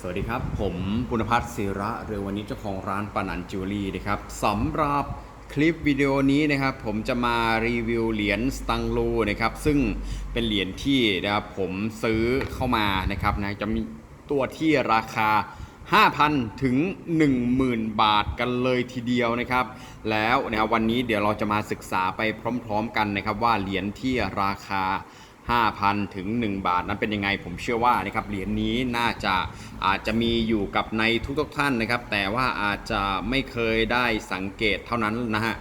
สวัสดีครับ ผมปุณพัฒน์ศิระเรือวันนี้เจ้าของร้านปานันจิวเวลรี่นะครับสำหรับคลิปวิดีโอนี้นะครับ ผมจะมารีวิวเหรียญสตังลูนะครับ ซึ่งเป็นเหรียญที่นะครับผมซื้อเข้ามานะครับนะจะมีตัวที่ราคา 5,000 ถึง 10,000 บาทกันเลยทีเดียวนะครับ แล้วนะครับวันนี้เดี๋ยวเราจะมาศึกษาไปพร้อม ๆ กันนะครับ ว่าเหรียญที่ราคา 5,000 ถึง 1 บาท นั้นเป็นยังไงผมเชื่อว่านะครับเหรียญนี้น่าจะอาจจะมีอยู่กับในทุกๆท่านนะครับ แต่ว่าอาจจะไม่เคยได้สังเกตเท่านั้นนะฮะ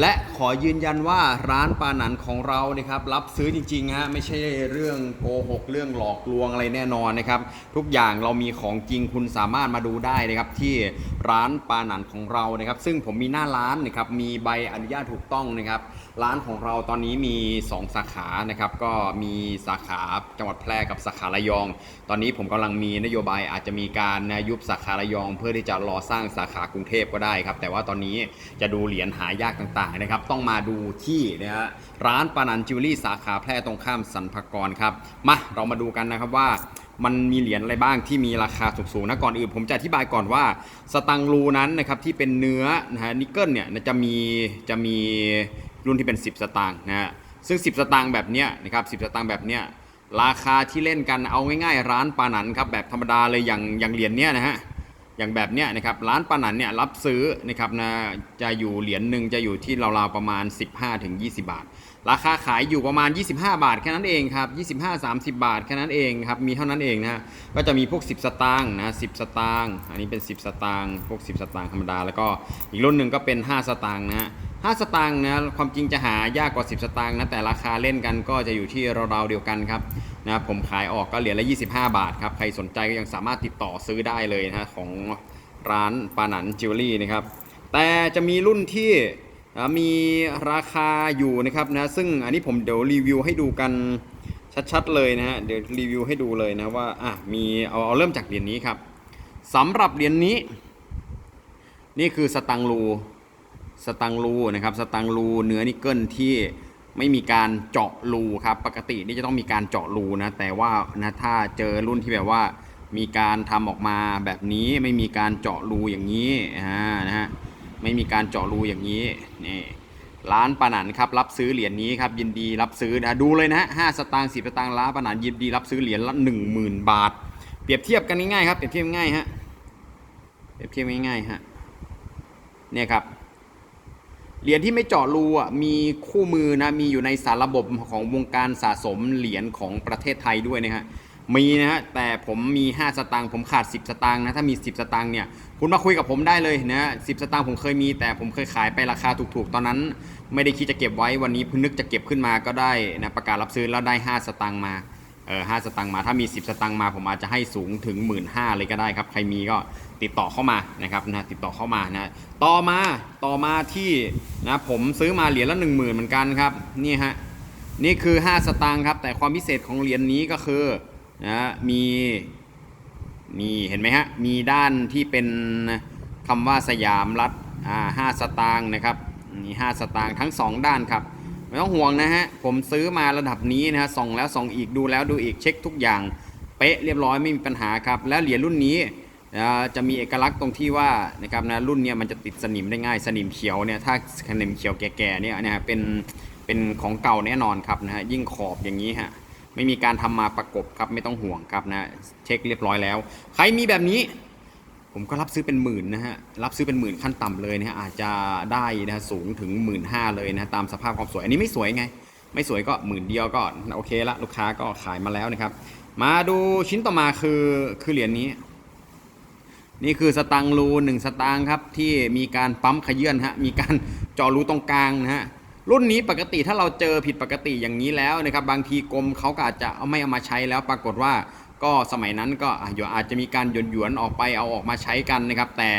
และขอยืนยันว่าร้านปานันของเรานะครับรับซื้อจริงๆฮะไม่ใช่เรื่องโกหกเรื่องหลอกลวงอะไรแน่นอนนะครับ ทุกอย่างเรามีของจริงคุณสามารถมาดูได้นะครับที่ร้านปานันของเรานะครับ ซึ่งผมมีหน้าร้านนะครับมีใบอนุญาตถูกต้องนะครับ ร้านของเราตอนนี้มี 2 สาขานะครับก็มีีสาขาจังหวัดแพร่กับสาขาระยอง ตอนนี้ผมกำลังมีนโยบายอาจจะมีการนะยุบสาขาระยอง เพื่อที่จะรอสร้างสาขากรุงเทพก็ได้ครับ แต่ว่าตอนนี้จะดูเหรียญหายากต่างๆนะครับ ต้องมาดูที่นะฮะร้านปานันจิวเวลรี่สาขาแพร่ตรงข้ามสันพากรครับ มาเรามาดูกันนะครับว่ามันมีเหรียญอะไรบ้างที่มีราคาสูงๆนะก่อนอื่นผมจะอธิบายก่อนว่าสตังรูนั้นนะครับที่เป็นเนื้อนะฮะนิกเกิลเนี่ยจะมีจะมีรุ่นที่เป็น 10 สตางค์นะฮะ ซึ่ง 10 สตางค์แบบเนี้ยนะครับ10 สตางค์แบบเนี้ยราคาที่เล่นกันเอาง่ายๆ ร้านปานันครับแบบธรรมดาเลยอย่างอย่างเหรียญเนี้ยนะฮะอย่างแบบเนี้ยนะครับร้านปานันเนี่ยรับซื้อนะครับนะจะอยู่เหรียญหนึ่งจะอยู่ที่ราวๆประมาณ 15-20 บาท ราคาขายอยู่ประมาณ 25 บาทแค่นั้นเองครับ25-30 บาทแค่นั้นเองครับมีเท่านั้นเองนะฮะก็จะมีพวก 10 สตางค์นะ10 สตางค์อันนี้เป็น 10 สตางค์พวก 10 สตางค์ธรรมดาแล้วก็อีกรุ่นหนึ่งก็เป็น 5 สตางค์นะฮะ 5 สตางค์นะความจริงจะหายากกว่า 10 สตางค์นะแต่ราคาเล่นกันก็จะอยู่ที่ราวๆเดียวกันครับนะผมขายออกก็เหรียญละ 25 บาทครับใครสนใจก็ยังสามารถติดต่อซื้อได้เลยนะฮะของร้านปานันจิวเวลรี่นะครับแต่จะมีรุ่นที่มีราคาอยู่นะครับนะซึ่งอันนี้ผมเดี๋ยวรีวิวให้ดูกันชัดๆเลยนะฮะเดี๋ยวรีวิวให้ดูเลยนะว่าอะมีเอาเอาเริ่มจากเหรียญนี้ครับสำหรับเหรียญนี้ นี่คือสตังรู สตังรูนะครับสตังรูเนื้อนิกเกิลที่ไม่มีการเจาะรูครับปกตินี่จะต้องมีการเจาะรูนะแต่ว่านะถ้าเจอรุ่นที่แบบว่ามีการทำออกมาแบบนี้ไม่มีการเจาะรูอย่างนี้นะฮะไม่มีการเจาะรูอย่างนี้นี่ร้านปานันครับรับซื้อเหรียญนี้ครับยินดีรับซื้อนะดูเลยนะฮะห้าสตางค์สิบสตางค์ร้านปานันยินดีรับซื้อเหรียญละหนึ่งหมื่นบาท เปรียบเทียบกันง่ายๆครับเปรียบเทียบง่ายฮะเปรียบเทียบง่ายๆฮะเนี่ยครับ เหรียญที่ไม่เจาะรูอะมีคู่มือนะมีอยู่ในสารระบบของวงการสะสมเหรียญของประเทศไทยด้วยนะฮะมีนะฮะแต่ผมมี 5 สตางค์ผมขาด 10 สตางค์นะถ้ามี 10 สตางค์เนี่ยคุณมาคุยกับผมได้เลยนะสิสตางค์ผมเคยมี แต่ผมเคยขายไปราคาถูกๆ ตอนนั้น ไม่ได้คิดจะเก็บไว้วันนี้พิ่งนึกจะเก็บขึ้นมาก็ได้นะประกาศรับซื้อแล้วได้ 5 สตางค์มา เออห้าสตางค์มาถ้ามี 10 สตางค์มาผมอาจจะให้สูงถึง 1 5ื่นเลยก็ได้ครับ ใครมีก็ติดต่อเข้ามานะครับนะติดต่อเข้ามานะต่อมาต่อมาที่นะผมซื้อมาเหรียญละ 1 0,000 เหมือนกันครับนี่ฮะนี่คือ 5 สตางค์ครับ แต่ความพิเศษของเหรียญนี้ก็คือนะมีมีเห็นไหมฮะมีด้านที่เป็นคำว่าสยามรัฐอ่าห้าสตางค์นะครับนี่ห้าสตางค์ทั้งสองด้านครับ ไม่ต้องห่วงนะฮะ ผมซื้อมาระดับนี้นะฮะส่องแล้วส่องอีกดูแล้วดูอีกเช็คทุกอย่าง เป๊ะเรียบร้อยไม่มีปัญหาครับ แล้วเหรียญรุ่นนี้จะมีเอกลักษณ์ตรงที่ว่านะครับนะรุ่นเนี้ยมันจะติดสนิมได้ง่ายสนิมเขียวเนี่ยถ้าสนิมเขียวแก่ๆเนี่ยนะฮะเป็นเป็นของเก่าแน่นอนครับนะฮะยิ่งขอบอย่างนี้ฮะไม่มีการทำมาประกบครับไม่ต้องห่วงครับนะเช็คเรียบร้อยแล้ว ใครมีแบบนี้ ผมก็รับซื้อเป็นหมื่นนะฮะ รับซื้อเป็นหมื่นขั้นต่ำเลยนะฮะอาจจะได้นะฮะสูงถึงหมื่นห้าเลยนะตามสภาพความสวย อันนี้ไม่สวยไง ไม่สวยก็หมื่นเดียวก็โอเคละลูกค้าก็ขายมาแล้วนะครับ มาดูชิ้นต่อมาคือคือเหรียญนี้ นี่คือสตังรูหนึ่งสตางครับที่มีการปั๊มขยื่นฮะมีการเจาะรูตรงกลางนะฮะรุ่นนี้ปกติถ้าเราเจอผิดปกติอย่างนี้แล้วนะครับ บางทีกรมเขาก็อาจจะเอาไม่เอามาใช้แล้วปรากฏว่า ก็สมัยนั้นก็อาจจะมีการหยวนหยวนออกไปเอาออกมาใช้กันนะครับ แต่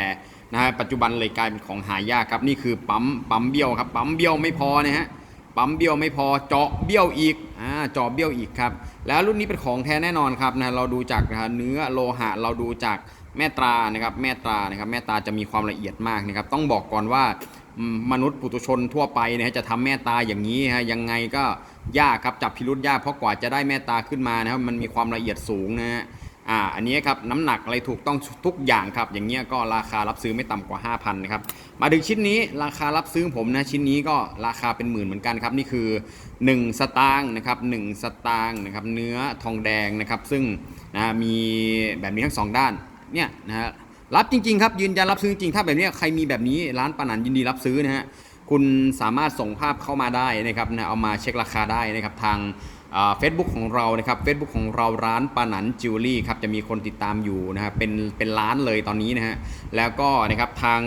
นะฮะปัจจุบันเลยกลายเป็นของหายากครับนี่คือปั๊มปั๊มเบี้ยวครับปั๊มเบี้ยวไม่พอนะฮะปั๊มเบี้ยวไม่พอเจาะเบี้ยวอีกอ่าเจาะเบี้ยวอีกครับแล้วรุ่นนี้เป็นของแท้แน่นอนครับนะเราดูจากนะเนื้อโลหะเราดูจากแม่ตรานะครับแม่ตรานะครับแม่ตราจะมีความละเอียดมากนะครับต้องบอกก่อนว่า มนุษย์ปุถุชนทั่วไปนะฮะจะทำแม่ตาอย่างนี้ฮะยังไงก็ยากครับจับพิรุษยากเพราะกว่าจะได้แม่ตาขึ้นมานะครับมันมีความละเอียดสูงนะฮะอ่าอันนี้ครับน้ำหนักอะไรถูกต้องทุกอย่างครับ อย่างเงี้ยก็ราคารับซื้อไม่ต่ำกว่า 5,000นะครับมาถึงชิ้นนี้ราคารับซื้อผมนะชิ้นนี้ก็ราคาเป็นหมื่นเหมือนกันครับนี่คือ 1 สตางค์นะครับ1สตางค์นะครับเนื้อทองแดงนะครับซึ่งนะมีแบบนี้ทั้งสองด้านเนี่ยนะฮะ รับจริงๆครับยืนยันรับซื้อจริงถ้าแบบนี้ใครมีแบบนี้ร้านปานันยินดีรับซื้อนะฮะคุณสามารถส่งภาพเข้ามาได้นะครับนะเอามาเช็คราคาได้นะครับทางเฟซบุ๊กของเรานะครับเฟซบุ๊กของเราร้านปานันจิวเวลรี่ครับจะมีคนติดตามอยู่นะครับเป็นเป็นล้านเลยตอนนี้นะฮะแล้วก็นะครับทาง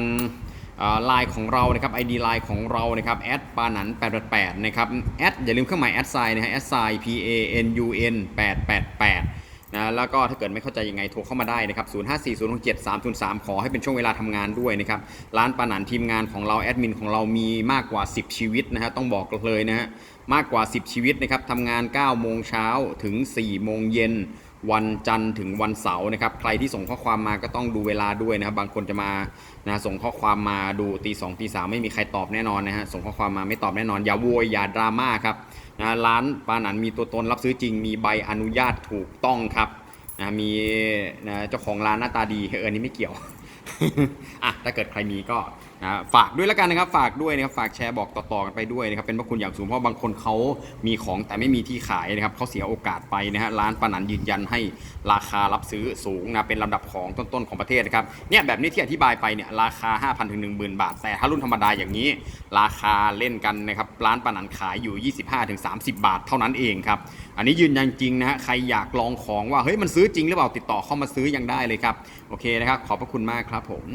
ไลน์ของเรานะครับ ID ไลน์ของเรานะครับแอดปานัน888นะครับแอดอย่าลืมเครื่องหมายแอดไซน์นะฮะแอดไซน์ P A N U N 888 นะแล้วก็ถ้าเกิดไม่เข้าใจยังไงโทรเข้ามาได้นะครับ 054067 303ขอให้เป็นช่วงเวลาทำงานด้วยนะครับ ร้านปานันทีมงานของเราแอดมินของเรามีมากกว่า 10 ชีวิตนะฮะต้องบอกเลยนะฮะมากกว่า 10 ชีวิตนะครับทำงาน9โมงเช้าถึง4โมงเย็น วันจันทร์ถึงวันเสาร์นะครับ ใครที่ส่งข้อความมาก็ต้องดูเวลาด้วยนะครับ บางคนจะมานะส่งข้อความมาดูตีสองตีสามไม่มีใครตอบแน่นอนนะฮะ ส่งข้อความมาไม่ตอบแน่นอน อย่าโวยอย่าดราม่าครับนะร้านปานันมีตัวตนรับซื้อจริง มีใบอนุญาตถูกต้องครับนะมีนะเจ้าของร้านหน้าตาดีเอออันนี้ไม่เกี่ยวอะถ้าเกิดใครมีก็ นะฝากด้วยแล้วกันนะครับ ฝากด้วยนะครับ ฝากแชร์บอกต่อๆกันไปด้วยนะครับ เป็นพระคุณอย่างสูงเพราะบางคนเขามีของแต่ไม่มีที่ขายนะครับเขาเสียโอกาสไปนะฮะ ร้านปานันยืนยันให้ราคารับซื้อสูงนะเป็นลำดับของต้นๆของประเทศนะครับ เนี่ยแบบนี้ที่อธิบายไปเนี่ยราคา 5,000ถึง10,000 บาท แต่ถ้ารุ่นธรรมดาอย่างนี้ ราคาเล่นกันนะครับ ร้านปานันขายอยู่ 25ถึง30 บาท เท่านั้นเองครับ อันนี้ยืนยันจริงนะฮะ ใครอยากลองของว่าเฮ้ยมันซื้อจริงหรือเปล่าติดต่อเข้ามาซื้อยังได้เลยครับ โอเคนะครับ ขอบพระคุณมากครับผม